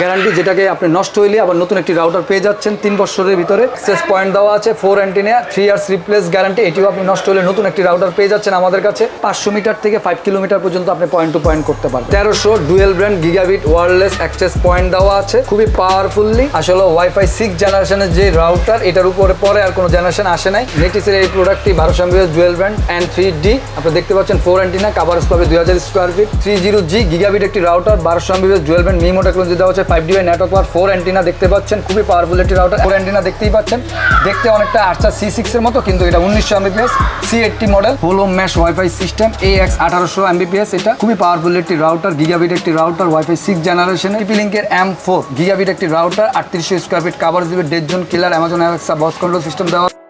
Guarantee যেটাকে আপনি নষ্ট হইলে আবার নতুন একটি রাউটার পেয়ে যাচ্ছেন তিন বছরের ভিতরে। অ্যাক্সেস পয়েন্ট দেওয়া আছে four antenna three years replace guarantee এটিও আপনি নষ্ট হলে নতুন একটি রাউটার পেয়ে যাচ্ছেন আমাদের কাছে। পাঁচশো মিটার থেকে ফাইভ কিলোমিটার পর্যন্ত আপনি পয়েন্ট টু পয়েন্ট করতে পারবেন। তেরোশো dual brand gigabit wireless access point দেওয়া আছে, খুবই পাওয়ারফুল্লি আসলে ওয়াইফাই সিক্স জেনারেশনের যে রাউটার, এটার উপরে পরে আর কোনো জেনারেশন আসে নাই। নেটিসের এই প্রোডাক্টটি বারোশো MBS dual brand and three D আপনি দেখতে পাচ্ছেন ফোর অ্যান্টিনা কাভারেজ পাবে দুই হাজার square feet three zero G gigabit একটি রাউটার, বারোশো MBS dual brand MIMO technology দেওয়া হচ্ছে five D network power four antenna দেখতে পাচ্ছেন, খুবই পাওয়ারফুল একটি রাউটার ফোর অ্যান্টিনা দেখতেই পাচ্ছেন। দেখতে অনেকটা আটটা সি সিক্স এর মতো, কিন্তু এটা উনিশশো Mbps C eighty model hollow mesh wifi system A X আঠারোশো এমবিপিএস এটা। খুবই পাওয়ারফুল একটি রাউটার গিগাবিট একটি router wifi six generation TP লিঙ্কের এম ফোর গিগাবিট একটি রাউটার আটত্রিশশো স্কোয়ার ফিট কাভার দিবে। দেড় জন কিলার অ্যামাজন অ্যালেক্সা বস কন্ট্রোল সিস্টেম দেওয়া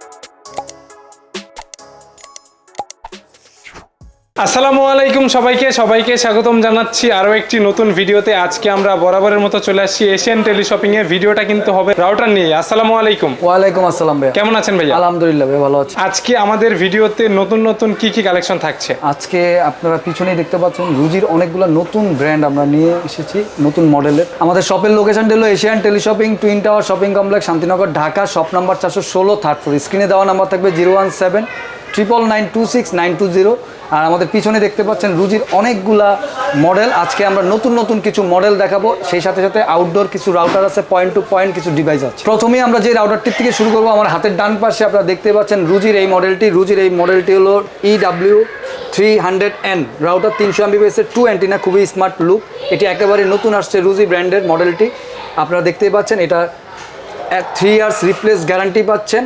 আসসালামু আলাইকুম সবাইকে সবাইকে স্বাগতম জানাচ্ছি আরও একটি নতুন ভিডিওতে। আজকে আমরা বরাবরের মতো চলে আসছি এশিয়ান টেলিশপিং এ ভিডিওটা কিন্তু হবে রাউটার নিয়ে। আসসালামু আলাইকুম। ওয়ালাইকুম আসসালাম ভাই কেমন আছেন ভাই আলহামদুলিল্লাহ ভাই ভালো আছি। আজকে আমাদের ভিডিওতে নতুন নতুন কি কি কালেকশন থাকছে? আজকে আপনারা পিছনেই দেখতে পাচ্ছেন রুজির অনেকগুলো নতুন ব্র্যান্ড আমরা নিয়ে এসেছি নতুন মডেলের। আমাদের শপের লোকেশন হলো Asian teleshopping twin tower shopping complex Shantinagar Dhaka shop number চারশো ষোলো থার্ড ফ্লোর স্ক্রিনে দেওয়া নাম্বার থাকবে zero one seven triple nine two six nine two zero আর আমাদের পিছনে দেখতে পাচ্ছেন রুজির অনেকগুলা মডেল আজকে আমরা নতুন নতুন কিছু মডেল দেখাবো। সেই সাথে সাথে আউটডোর কিছু রাউটার আছে পয়েন্ট টু পয়েন্ট কিছু ডিভাইস আছে। প্রথমে আমরা যে রাউটারটির থেকে শুরু করব, আমার হাতের ডান পাশে আপনারা দেখতে পাচ্ছেন রুজির এই মডেলটি রুজির এই মডেলটি হলো EW three hundred N router তিনশো এমবিবিএসের টু অ্যান্টিনা খুবই স্মার্ট লুক এটি একেবারে নতুন আসছে রুজি ব্র্যান্ডের মডেলটি আপনারা দেখতেই পাচ্ছেন এটা থ্রি ইয়ার্স রিপ্লেস গ্যারান্টি পাচ্ছেন।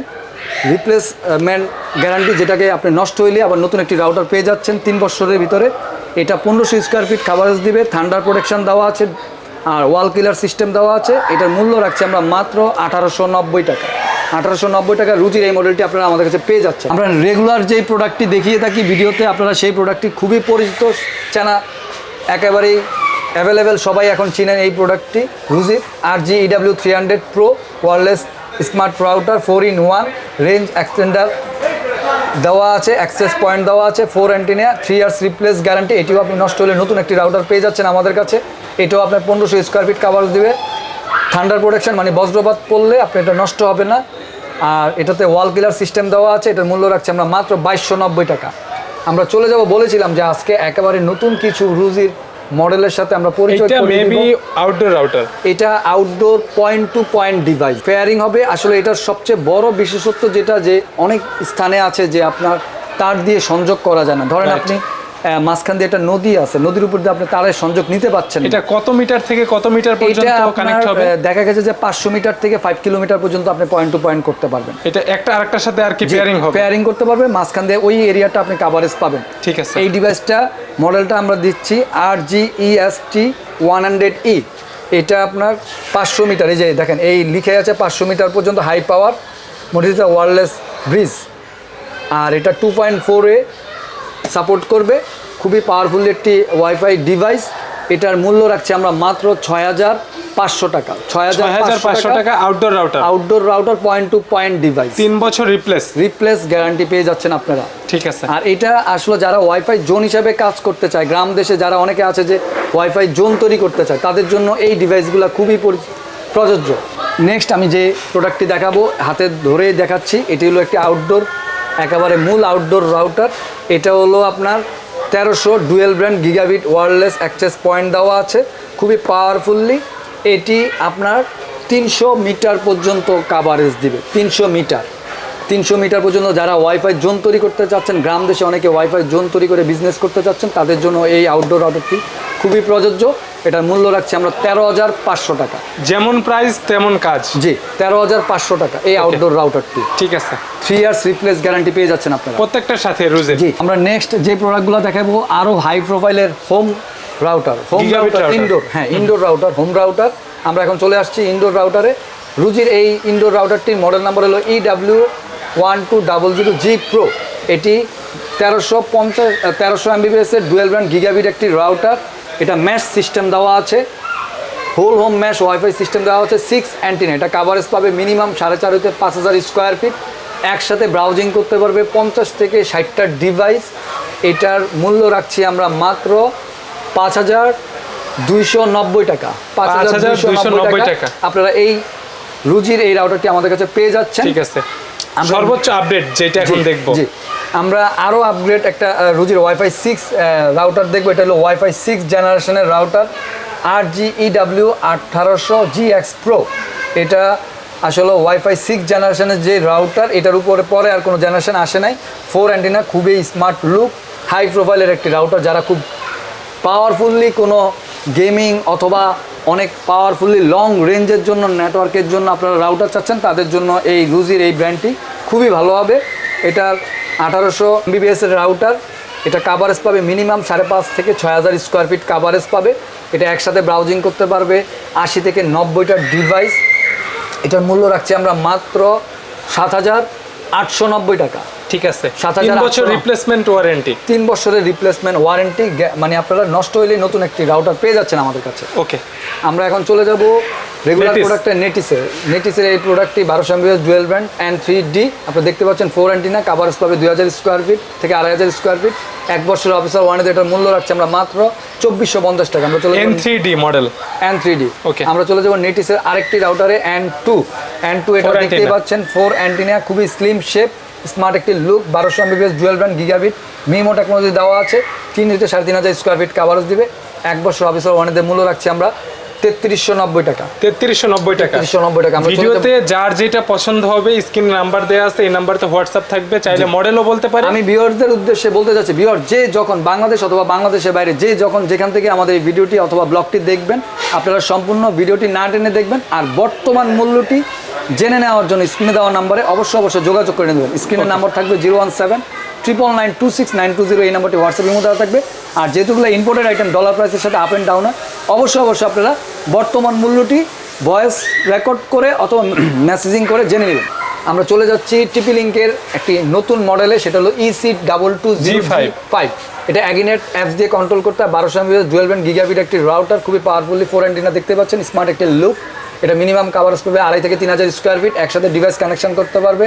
রিপ্লেসমেন্ট গ্যারান্টি যেটাকে আপনি নষ্ট হইলে আবার নতুন একটি রাউটার পেয়ে যাচ্ছেন তিন বছরের ভিতরে। এটা পনেরোশো স্কোয়ার ফিট কাভারেজ দিবে থান্ডার প্রোটেকশন দেওয়া আছে, আর ওয়াল কিলার সিস্টেম দেওয়া আছে। এটার মূল্য রাখছি আমরা মাত্র আঠারোশো নব্বই টাকা। আঠারোশো নব্বই টাকা রুজির এই মডেলটি আপনারা আমাদের কাছে পেয়ে যাচ্ছেন। আমরা রেগুলার যেই প্রোডাক্টটি দেখিয়ে থাকি ভিডিওতে, আপনারা সেই প্রোডাক্টটি খুবই পরিচিত চেনা, একেবারেই অ্যাভেলেবেল সবাই এখন চিনেন এই প্রোডাক্টটি রুজির আর G EW three hundred pro wireless smart router, four in one, range extender দেওয়া আছে, অ্যাক্সেস পয়েন্ট দেওয়া আছে, four antenna three years replace guarantee, এটিও আপনি নষ্ট হলে নতুন একটি রাউটার পেয়ে যাচ্ছেন আমাদের কাছে। এটাও আপনার পনেরোশো স্কোয়ার ফিট কাভার দেবে। থান্ডার প্রোটেকশন মানে বজ্রপাত পড়লে আপনি এটা নষ্ট হবে না। আর এটাতে ওয়াল কিলার সিস্টেম দেওয়া আছে, এটার মূল্য রাখছি আমরা মাত্র বাইশশো টাকা। আমরা চলে যাব, বলেছিলাম যে আজকে একেবারে নতুন কিছু রুজির মডেলের সাথে আমরা পরিচয় এটা মেবি আউটডোর রাউটার এটা outdoor point to point device pairing হবে আসলে এটার সবচেয়ে বড় বিশেষত্ব যেটা যে অনেক স্থানে আছে যে আপনার তার দিয়ে সংযোগ করা যায় না। ধরেন আপনি মাঝখান দিয়ে একটা নদী আছে নদীর উপর দিয়ে আপনি তারের সংযোগ নিতে পাচ্ছেন এটা কত মিটার থেকে কত মিটার পর্যন্ত কানেক্ট হবে? দেখা গেছে যে পাঁচশো মিটার থেকে ফাইভ কিলোমিটার পর্যন্ত আপনি পয়েন্ট টু পয়েন্ট করতে পারবেন। এটা একটা আরেকটার সাথে আর কি পেয়ারিং হবে? পেয়ারিং করতে পারবে মাঝখান দিয়ে ওই এরিয়াটা আপনি কাভারেজ পাবেন। ঠিক আছে। এই ডিভাইসটা মডেলটা আমরা দিচ্ছি আর G ES T one hundred E এটা আপনার পাঁচশো মিটার এই যে দেখেন এই লিখে আছে পাঁচশো মিটার পর্যন্ত হাই পাওয়ার মডিটা ওয়ারলেস ব্রিজ আর এটা টু পয়েন্ট ফোরে সাপোর্ট করবে। খুবই পাওয়ারফুল একটি ওয়াইফাই ডিভাইস এটার মূল্য রাখছি আমরা মাত্র ছয় হাজার পাঁচশো টাকা। ছয় হাজার পাঁচশো টাকা outdoor router outdoor router point to point device তিন বছর রিপ্লেস রিপ্লেস গ্যারান্টি পেয়ে যাচ্ছেন আপনারা। ঠিক আছে। আর এটা আসলে যারা ওয়াইফাই জোন হিসাবে কাজ করতে চায় গ্রাম দেশে যারা অনেকে আছে যে ওয়াইফাই জোন তৈরি করতে চায় তাদের জন্য এই ডিভাইসগুলো খুবই প্রযোজ্য। নেক্সট আমি যে প্রোডাক্টটি দেখাবো হাতে ধরে দেখাচ্ছি এটি হলো একটি আউটডোর একেবারে মূল আউটডোর রাউটার এটা হলো আপনার তেরোশো dual brand gigabit wireless access point দেওয়া আছে, খুবই পাওয়ারফুল্লি এটি আপনার তিনশো মিটার পর্যন্ত কাভারেজ দিবে, তিনশো মিটার। তিনশো মিটার পর্যন্ত যারা ওয়াইফাই জোন তৈরি করতে চাচ্ছেন গ্রাম দেশে অনেকে ওয়াইফাই জোন তৈরি করে বিজনেস করতে চাচ্ছেন তাদের জন্য এই আউটডোর রাউটারটি খুবই প্রযোজ্য। এটার মূল্য রাখছি আমরা তেরো হাজার পাঁচশো টাকা। যেমন প্রাইস তেমন কাজ। জি তেরো হাজার পাঁচশো টাকা এই আউটডোর রাউটারটি ঠিক আছে। থ্রি ইয়ার্স রিপ্লেস গ্যারান্টি পেয়ে যাচ্ছেন আপনারা। প্রত্যেকটার সাথে রুজের জি আমরা নেক্সট যে প্রোডাক্টগুলো দেখাবো আরও হাই প্রোফাইলের home router home router indoor হ্যাঁ ইনডোর রাউটার হোম রাউটার আমরা এখন চলে আসছি ইনডোর রাউটারে রুজির এই ইনডোর রাউটারটির মডেল নাম্বার হলো E W one two double zero G pro. এটি তেরোশো পঞ্চাশ তেরোশো এমবিবিএসের ডুয়েল ব্র্যান্ড গিগাবিট একটি রাউটার এটা ম্যাশ সিস্টেম দেওয়া আছে। Whole home mesh WiFi system দেওয়া হচ্ছে সিক্স অ্যান্টিনা এটা কাভারেজ পাবে মিনিমাম সাড়ে চার হতে পাঁচ হাজার স্কোয়ার ফিট একসাথে ব্রাউজিং করতে পারবে পঞ্চাশ থেকে ষাটটা ডিভাইস এটার মূল্য রাখছি আমরা মাত্র পাঁচ হাজার দুইশো নব্বই টাকা। পাঁচ হাজার দুইশো নব্বই টাকা। আপনারা এই রুজির এই রাউটারটি আমাদের কাছে পেয়ে যাচ্ছেন। ঠিক আছে। সর্বোচ্চ আপডেট যেটা এখন দেখব। জি। আমরা আরও আপগ্রেড একটা রুজির ওয়াইফাই সিক্স রাউটার দেখব। এটা হলো ওয়াইফাই সিক্স জেনারেশনের রাউটার আর জি ইডাব্লিউ আঠারোশো জি এক্স প্রো এটা আসলে ওয়াইফাই সিক্স জেনারেশনের যে রাউটার এটার উপরে পরে আর কোনো জেনারেশন আসে নাই। ফোর অ্যান্টিনা খুবই স্মার্ট লুক হাই প্রোফাইলের একটি রাউটার যারা খুব পাওয়ারফুললি কোনো গেমিং অথবা অনেক পাওয়ারফুলি লং রেঞ্জের জন্য নেটওয়ার্কের জন্য আপনারা রাউটার চাচ্ছেন, তাদের জন্য এই রুজির এই ব্র্যান্ডটি খুবই ভালো হবে। এটার আঠারোশো বিবিএস এর রাউটার এটা কাভারেজ পাবে মিনিমাম সাড়ে পাঁচ থেকে ছয় হাজার স্কোয়ার ফিট কাভারেজ পাবে। এটা একসাথে ব্রাউজিং করতে পারবে, আশি থেকে নব্বইটা ডিভাইস এটার মূল্য রাখছি আমরা মাত্র সাত হাজার আটশো নব্বই টাকা। ঠিক আছে। 7,800 তিন বছর রিপ্লেসমেন্ট ওয়ারেন্টি তিন বছরের রিপ্লেসমেন্ট ওয়ারেন্টি মানে আপনারা নষ্ট হইলে নতুন একটি রাউটার পেয়ে যাচ্ছেন আমাদের কাছে। ওকে আমরা এখন চলে যাব রেগুলার। প্রোডাক্টের নেটিসের নেটিসের এই প্রোডাক্টটি বারোশো MBS dual brand and three D আপনি দেখতে পাচ্ছেন ফোর অ্যান্টিনা কাভারেজ পাবে দুই হাজার স্কোয়ার ফিট থেকে আড়াই হাজার স্কোয়ার ফিট এক বছরের অফিসার ওয়ানেতে এটার মূল্য রাখছি আমরা মাত্র চব্বিশশো পঞ্চাশ টাকা। আমরা চলে N three D model and three D okay আমরা চলে যাব নেটিসের আরেকটি রাউটারে অ্যান্ড টু অ্যান্ড টু এটা দেখতে পাচ্ছেন ফোর অ্যান্টিনা খুবই স্লিম শেপ স্মার্ট একটি লুক, বারোশো MBS dual brand gigabit, MIMO technology দেওয়া আছে, তিন থেকে সাড়ে তিন হাজার স্কোয়ার ফিট কাভারেজ দিবে। এক বছর অফিসার ওয়ানেদের মূল্য রাখছি আমরা। তেত্রিশশো নব্বই টাকা। তেত্রিশশো নব্বই টাকা। তেত্রিশশো নব্বই টাকা। ভিডিওতে যার যেটা পছন্দ হবে স্ক্রিন নাম্বার দেওয়া আছে এই নাম্বারতে হোয়াটসঅ্যাপ থাকবে। চাইলে মডেলও বলতে পারে। আমি ভিউয়ারদের উদ্দেশ্যে বলতে চাচ্ছি ভিউয়ার যে যখন বাংলাদেশ অথবা বাংলাদেশের বাইরে যে যখন যেখান থেকে আমাদের এই ভিডিওটি অথবা ব্লগটি দেখবেন আপনারা সম্পূর্ণ ভিডিওটি না টেনে দেখবেন আর বর্তমান মূল্যটি জেনে নেওয়ার জন্য স্ক্রিনে দেওয়া নাম্বারে অবশ্যই অবশ্যই যোগাযোগ করে নেবেন। স্ক্রিনের নাম্বার থাকবে zero one seven triple nine two six nine two zero এই নাম্বারটি হোয়াটসঅ্যাপের মধ্যে থাকবে। আর যেহেতুগুলো ইম্পোর্টেড আইটেম ডলার প্রাইসের সাথে আপ অ্যান্ড ডাউন হয় অবশ্যই অবশ্যই আপনারা বর্তমান মূল্যটি ভয়েস রেকর্ড করে অথবা মেসেজিং করে জেনে নেবেন। আমরা চলে যাচ্ছি টিপি লিঙ্কের একটি নতুন মডেলে সেটা হলো EC double two G G5 five এটা অ্যাগিনেট অ্যাপস দিয়ে কন্ট্রোল করতে হয়। বারোশো এমবিএস ডুয়েল ব্যান্ড গিগাবিট একটি রাউটার খুবই পাওয়ারফুলি ফোর অ্যান্টিনা দেখতে পাচ্ছেন। স্মার্ট একটি লুক এটা মিনিমাম কাভারেজ পাবে আড়াই থেকে তিন হাজার স্কোয়ার ফিট একসাথে ডিভাইস কানেকশন করতে পারবে।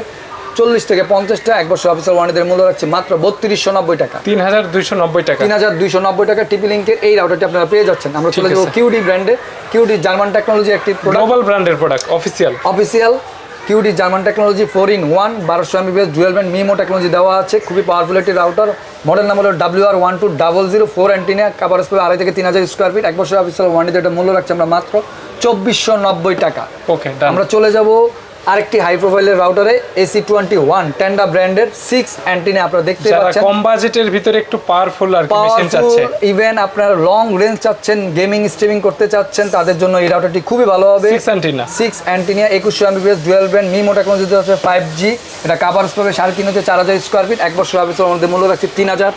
চল্লিশ থেকে পঞ্চাশটা। এক বছর অফিসার ওয়ানেদের মূল্য রাখছে মাত্র বত্রিশশো নব্বই টাকা। তিন হাজার দুইশো নব্বই টাকা। তিন হাজার দুইশো নব্বই টাকা টিপি লিঙ্কের এই রাউটারটি আপনারা পেয়ে যাচ্ছেন। আমরা চলে যাব কিউডি ব্র্যান্ডে কিউডি জার্মান টেকনোলজি একটি গ্লোবাল ব্র্যান্ডের product official official QD German technology four in one বারোশো MBS dual band MIMO technology দেওয়া আছে। খুবই পাওয়ারফুল একটি রাউটার মডেল নাম্বার হলো W R one two double zero four antenna coverage পাবে আড়াই থেকে তিন হাজার স্কোয়ার ফিট এক বছর অফিসিয়াল এটা মূল্য রাখছে আমরা মাত্র চব্বিশশো নব্বই টাকা। ওকে আমরা চলে যাব আরেকটি হাই প্রোফাইলের রাউটারে এসি টোয়েন্টি ওয়ান টেন্ডা ব্র্যান্ডের সিক্স অ্যান্টিনা আপনারা দেখতে পাচ্ছেন। কম বাজেটের ভিতরে একটু পাওয়ারফুল আর চাচ্ছে। ইভেন আপনারা লং রেঞ্জ চাচ্ছেন গেমিং স্ট্রিমিং করতে চাচ্ছেন তাদের জন্য এই রাউটারটি খুবই ভালো হবে। সিক্স অ্যান্টিনা সিক্স অ্যান্টিনিয়া একুশশো Mbps dual brand MIMO technology আছে ফাইভ জি এটা কাভারেজ পাবে সাড়ে তিন হচ্ছে চার হাজার স্কোয়ার ফিট এক বছর অফিসের মধ্যে মূল্য রাখছি তিন হাজার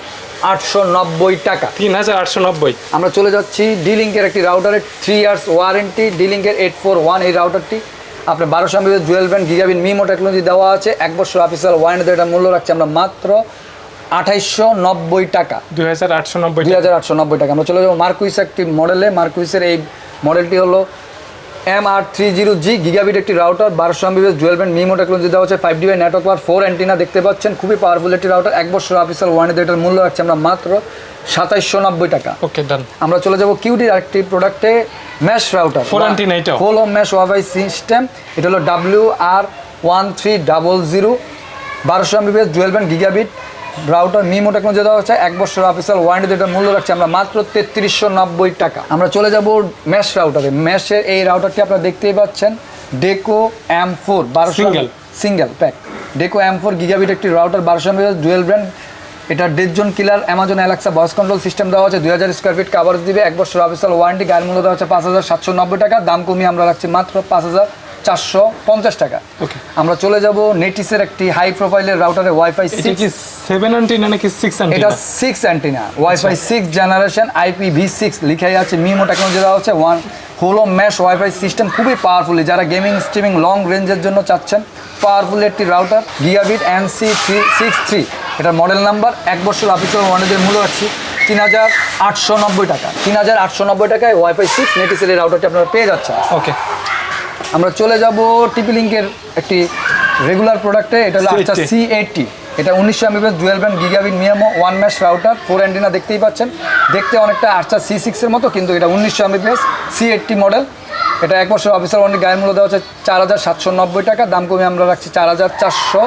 আটশো নব্বই টাকা। তিন হাজার আটশো নব্বই। আমরা চলে যাচ্ছি ডি লিঙ্কের একটি রাউটারের থ্রি ইয়ার্স ওয়ারেন্টি ডি লিঙ্কের এইট ফোর ওয়ান এই রাউটারটি আপনার বারোশো MB dual band gigabit MIMO technology দেওয়া আছে। এক বছর অফিসিয়াল ওয়ারেন্টি এটা মূল্য রাখছি আমরা মাত্র আঠাইশশো নব্বই টাকা। দুই হাজার আটশো নব্বই দুই হাজার আটশো নব্বই টাকা। আমরা চলে যাব মার্কুইস একটি মডেলে মার্কুইসের এই মডেলটি হলো M R three zero G gigabit একটি রাউটার বারোশো MBS dual band MIMO technology দেওয়া হচ্ছে ফাইভ ডিবাই নেটওয়ার্ক আর ফোর অ্যান্টিনা দেখতে পাচ্ছেন। খুবই পাওয়ারফুল একটি রাউটার এক বছর অফিসিয়াল ওয়ারেন্টি এটার মূল্য রাখছি আমরা মাত্র সাতাইশশো নব্বই টাকা। ওকে ডান আমরা চলে যাব কিউডির আরেকটি প্রোডাক্টে ম্যাশ রাউটার Four antenna এটাও? Whole home mesh WiFi system এটা হলো W R one three double zero বারোশো Mbps dual band gigabit router MIMO technology দেওয়া হচ্ছে। এক বছর অফিসিয়াল ওয়ারেন্টি যেটা মূল্য রাখছি আমরা মাত্র তেত্রিশশো নব্বই টাকা। আমরা চলে যাব ম্যাশ রাউটারে ম্যাশের এই রাউটারটি আপনারা দেখতেই পাচ্ছেন। ডেকো এম ফোর বারোশো. Single pack Deco M four gigabit একটি রাউটার বারোশো এমবিএস ডুয়েল ব্র্যান্ড এটা ডেজন killer Amazon Alexa voice control system দেওয়া হচ্ছে। দুই হাজার স্কোয়ার ফিট কাভারেজ দিবে। এক বছর অফিসিয়াল ওয়ারেন্টি গায়ের মূল্য দেওয়া হচ্ছে পাঁচ হাজার সাতশো নব্বই টাকা। দাম কমিয়ে আমরা রাখছি মাত্র পাঁচ হাজার চারশো পঞ্চাশ টাকা। ওকে আমরা চলে যাব নেটিসের একটি হাই প্রোফাইলের রাউটারে ওয়াইফাই সেভেন অ্যান্টিনা নাকি সিক্স এটা six antenna WiFi six generation IP V six লিখাই আছে মিমো টেকনোলজি দেওয়া হচ্ছে ওয়ান হোলো ম্যাশ ওয়াইফাই সিস্টেম খুবই পাওয়ারফুলি যারা গেমিং স্ট্রিমিং লং রেঞ্জের জন্য চাচ্ছেন পাওয়ারফুল একটি router gigabit N C three six three এটার মডেল নাম্বার এক বছর অফিসিয়াল ওয়ানেদের মূল্য রাখছি তিন হাজার আটশো নব্বই টাকা। তিন হাজার আটশো নব্বই টাকায় ওয়াইফাই সিক্স নেটিসের এই রাউটারটি আপনারা পেয়ে যাচ্ছেন। ওকে আমরা চলে যাব টিপি লিঙ্কের একটি রেগুলার প্রোডাক্টে এটা হলো আচ্ছা সি এইটটি এটা উনিশশো Mbps dual band gigabit MIMO one mesh router four antenna দেখতেই পাচ্ছেন। দেখতে অনেকটা আর্চার সি সিক্সের মতো কিন্তু এটা উনিশশো এমবিপিএস সি এইটটি মডেল এটা এক বছর অফিসার ওয়ারেন্টি গায়ের মূল্য দেওয়া হচ্ছে চার হাজার সাতশো নব্বই টাকা দাম কমে আমরা রাখছি চার হাজার চারশো।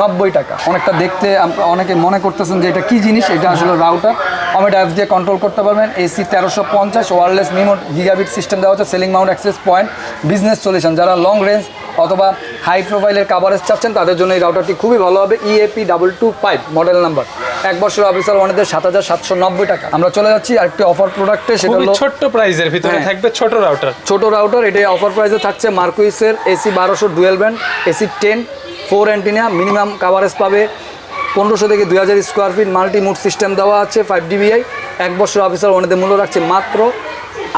নব্বই টাকা। অনেকটা দেখতে অনেকে মনে করতেছেন যে এটা কি জিনিস? এটা আসলে রাউটার অমেট অ্যাপ দিয়ে কন্ট্রোল করতে পারবেন। এসি তেরোশো পঞ্চাশ ওয়ারলেস মিমো গিগাবিট সিস্টেম দেওয়া হচ্ছে ceiling mount access point business solution যারা লং রেঞ্জ অথবা হাই প্রোফাইলের কাভারেজ চাচ্ছেন তাদের জন্য এই রাউটারটি খুবই ভালো হবে। EAP double two five model number এক বছর অফিসার ওয়ানেদের সাত হাজার সাতশো নব্বই টাকা। আমরা চলে যাচ্ছি আরেকটি অফার প্রোডাক্টে সেটা হলো ছোট্ট প্রাইজের ভিতরে হ্যাঁ। থাকবে ছোট রাউটার ছোট রাউটার এটা অফার প্রাইসে থাকছে। মার্কুইসের এসি বারোশো dual band AC ten four antenna minimum coverage পাবে। পনেরোশো থেকে দুই হাজার square feet multi mode system দেওয়া আছে ফাইভ ডিবিআই এক বছর অফিসার ওনাদের মূল্য রাখছে মাত্র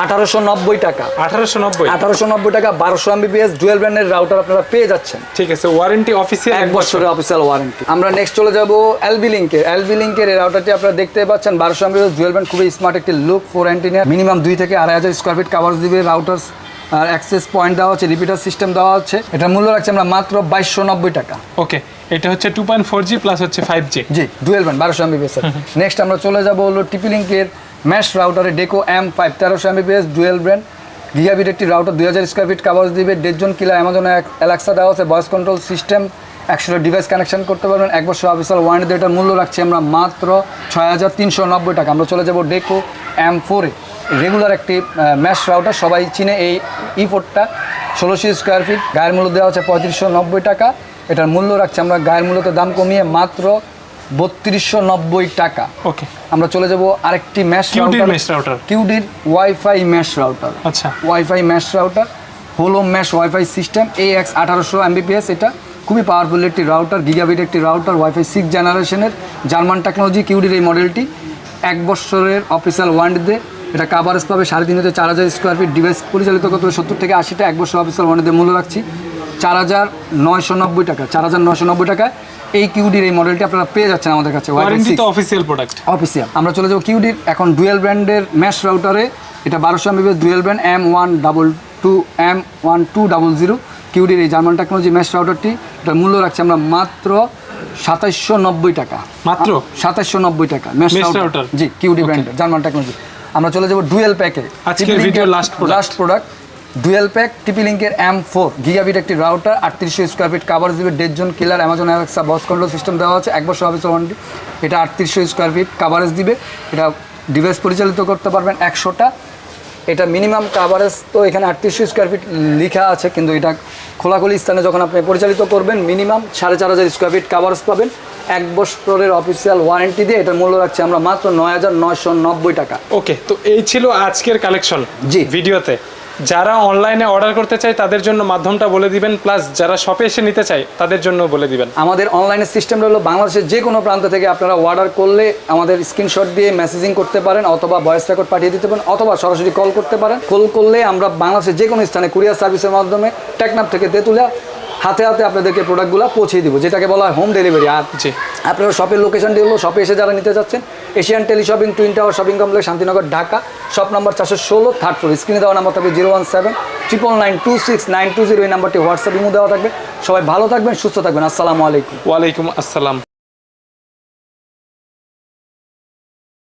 আঠারোশো নব্বই টাকা। আঠারোশো নব্বই। আঠারোশো নব্বই টাকা বারোশো এমবিপিএস ডুয়েল ব্র্যান্ডের রাউটার আপনারা পেয়ে যাচ্ছেন। ঠিক আছে ওয়ারেন্টি অফিসিয়াল এক বছরের অফিসিয়াল ওয়ারেন্টি আমরা নেক্সট চলে যাব এলবি লিঙ্কের এলবি লিঙ্কের এই রাউটারটি আপনারা দেখতে পাচ্ছেন বারোশো এমবিএস ডুয়েল ব্যান্ড খুবই স্মার্ট একটি লুক ফোর অ্যান্টিনিয়ার মিনিমাম দুই থেকে আড়াই হাজার স্কোয়ার ফিট কাভার দিবে রাউটার্স আর অ্যাক্সেস পয়েন্ট দেওয়া হচ্ছে রিপিটার সিস্টেম দেওয়া হচ্ছে। এটার মূল্য রাখছি আমরা মাত্র বাইশশো নব্বই টাকা। ওকে এটা হচ্ছে two point four G plus হচ্ছে five G G dual band বারোশো এমবিপিএস নেক্সট আমরা চলে যাব হলো টিপি লিঙ্কের ম্যাশ রাউটারে ডেকো এম ফাইভ তেরোশো এমবিপিএস ডুয়েল ব্র্যান্ড গিগাবিট একটি রাউটার দুই হাজার স্কোয়ার ফিট কাভার দিবে। দেড়জন কিলা অ্যামাজন অ্যালাক্সা দেওয়া আছে ভয়েস কন্ট্রোল সিস্টেম একশোটা ডিভাইস কানেকশন করতে পারবেন। এক বছর অফিসিয়াল ওয়ারেন্টি এটার মূল্য রাখছি আমরা মাত্র ছয় হাজার তিনশো নব্বই টাকা। আমরা চলে যাব ডেকো এম ফোরে রেগুলার একটি ম্যাশ রাউটার সবাই চিনে এই ই ফোরটা ষোলোশো স্কোয়ার ফিট গায়ের মূল্য দেওয়া হচ্ছে পঁয়ত্রিশশো নব্বই টাকা। এটার মূল্য রাখছি আমরা গায়ের মূল্যতে দাম কমিয়ে মাত্র বত্রিশশো নব্বই টাকা। ওকে আমরা চলে যাব আরেকটি ম্যাশ router। কিউডির ওয়াইফাই ম্যাশ রাউটার আচ্ছা। Wifi mesh router hollow mesh WiFi system A X আঠারোশো এমবিপিএস এটা খুবই পাওয়ারফুল একটি রাউটার গিগাবিট একটি রাউটার ওয়াইফাই সিক্স জেনারেশনের জার্মান টেকনোলজি কিউডির এই মডেলটি এক বছরের অফিসিয়াল ওয়ারেন্টিতে এটা কাভারেজ পাবে সাড়ে তিন হাজার চার হাজার স্কোয়ার ফিট ডিভাইস পরিচালিত করতে সত্তর থেকে আশিটা এক বছর অফিসার ওয়ারেন্টিতে মূল্য রাখছি। চার হাজার নয়শো নব্বই টাকা চার হাজার নয়শো নব্বই টাকায় এই কিউডির এই মডেলটি আপনারা পেয়ে যাচ্ছেন আমাদের কাছে অফিসিয়াল প্রোডাক্ট অফিসিয়াল আমরা চলে যাব কিউডির এখন ডুয়েল ব্র্যান্ডের ম্যাশ রাউটারে এটা বারোশো MBS dual brand M one double two M one two double zero কিউডির এই জার্মান টেকনোলজি ম্যাশ রাউটারটি এটার মূল্য রাখছি আমরা মাত্র সাতাইশশো নব্বই টাকা। মাত্র? সাতাইশশো নব্বই টাকা ম্যাশ রাউটার জি কিউডি ব্র্যান্ডের জার্মান টেকনোলজি আমরা চলে যাব ডুয়েল প্যাকে আজকের video last last product dual pack TP লিঙ্কের এম ফোর গিগাবিট একটি রাউটার আটত্রিশশো স্কোয়ার ফিট কাভার দিবে দেড়জন কিলার অ্যামাজন অ্যালেক্সা বস কন্ট্রোল সিস্টেম দেওয়া আছে। এক বছর অফিস ওয়ারেন্টি এটা আটত্রিশশো স্কোয়ার ফিট কাভারেজ দিবে এটা ডিভাইস পরিচালিত করতে পারবেন একশোটা। এটা মিনিমাম কাভারেজ তো এখানে আটত্রিশশো স্কোয়ার ফিট লেখা আছে কিন্তু এটা খোলাখুলি স্থানে যখন আপনি পরিচালিত করবেন মিনিমাম সাড়ে চার হাজার স্কোয়ার ফিট কাভারেজ পাবেন। এক বছরের অফিসিয়াল ওয়ারেন্টি দিয়ে এটার মূল্য রাখছে আমরা মাত্র নয় হাজার নয়শো নব্বই টাকা। ওকে তো এই ছিল আজকের কালেকশন জি। ভিডিওতে যারা অনলাইনে অর্ডার করতে চায় তাদের জন্য মাধ্যমটা বলে দিবেন প্লাস যারা শপে এসে নিতে চায় তাদের জন্য বলে দিবেন। আমাদের অনলাইনের সিস্টেমটা হলো বাংলাদেশের যে কোনো প্রান্ত থেকে আপনারা অর্ডার করলে আমাদের স্ক্রিনশট দিয়ে মেসেজিং করতে পারেন অথবা ভয়েস রেকর্ড পাঠিয়ে দিতে পারেন অথবা সরাসরি কল করতে পারেন। কল করলে আমরা বাংলাদেশের যে কোনো স্থানে কুরিয়ার সার্ভিসের মাধ্যমে টেকনাপ থেকে তেঁতুলিয়া হাতে হাতে আপনাদেরকে প্রোডাক্টগুলো পৌঁছে দিব যেটাকে বলা হয় হোম ডেলিভারি আর জি। আপনারা শপের লোকেশনটি হলো শপে এসে যারা নিতে চাচ্ছেন Asian tele shopping twin tower, shopping complex, Shantinagar, Dhaka. Shop number চারশো ষোলো, থার্ড ফ্লোর। স্ক্রিনে দেওয়া নাম্বার থাকবে zero one seven, triple nine two six, nine two zero. এই নাম্বারটি হোয়াটসঅ্যাপ ইমো দেওয়া থাকবে। সবাই ভালো থাকবেন, সুস্থ থাকবেন। আসসালামু আলাইকুম। ওয়ালাইকুম আসসালাম।